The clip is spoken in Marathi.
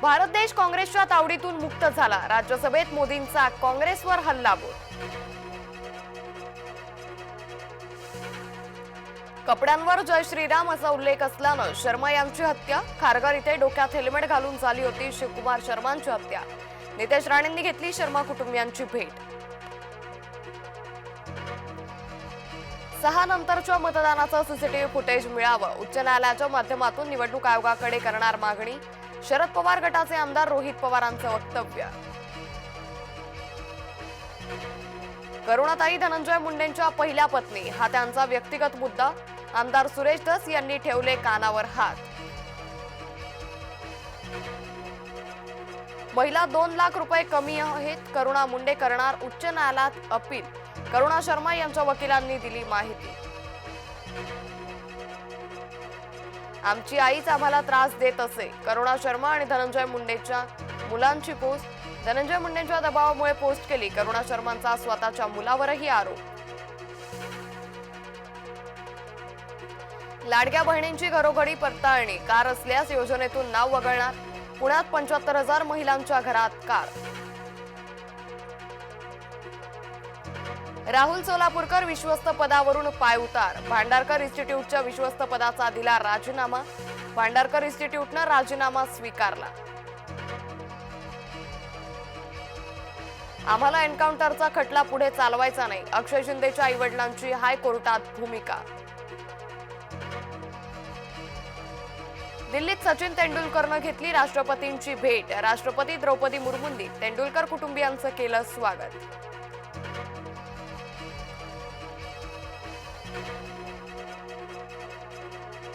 भारत देश काँग्रेसच्या तावडीतून मुक्त झाला. राज्यसभेत मोदींचा काँग्रेसवर हल्लाबोल कपड्यांवर जय श्रीराम असा उल्लेख असल्यानं शर्मा यांची हत्या. खारघर इथे डोक्यात हेल्मेट घालून झाली होती शिवकुमार शर्मांची हत्या. नितेश राणेंनी घेतली शर्मा कुटुंबियांची भेट. सहा नंतरच्या मतदानाचं सीसीटीव्ही फुटेज मिळावं. उच्च न्यायालयाच्या माध्यमातून निवडणूक आयोगाकडे करणार मागणी. शरद पवार गटाचे आमदार रोहित पवारांचं वक्तव्य. करुणाताई धनंजय मुंडेंच्या पहिल्या पत्नी हा त्यांचा व्यक्तिगत मुद्दा. आमदार सुरेश धस यांनी ठेवले कानावर हात. महिला दोन लाख रुपये कमी आहेत करुणा मुंडे करणार उच्च न्यायालयात अपील. करुणा शर्मा यांच्या वकिलांनी दिली माहिती. आमची आईच आम्हाला त्रास देत असे. करुणा शर्मा आणि धनंजय मुंडेच्या मुलांची पोस्ट. धनंजय मुंडेंच्या दबावामुळे पोस्ट केली. करुणा शर्मांचा स्वतःच्या मुलावरही आरोप. लाडक्या बहिणींची घरोघरी पडताळणी. कार असल्यास योजनेतून नाव वगळणार. पुण्यात पंच्याहत्तर हजार महिलांच्या घरात कार. राहुल सोलापूरकर विश्वस्त पदावरून पायउतार भांडारकर इन्स्टिट्यूटच्या विश्वस्त पदाचा दिला राजीनामा. भांडारकर इन्स्टिट्यूटनं राजीनामा स्वीकारला. आम्हाला एन्काउंटरचा खटला पुढे चालवायचा नाही. अक्षय शिंदेच्या आईवडिलांची हायकोर्टात भूमिका. दिल्लीत सचिन तेंडुलकरनं घेतली राष्ट्रपतींची भेट. राष्ट्रपती द्रौपदी मुर्मूंनी तेंडुलकर कुटुंबियांचं केलं स्वागत.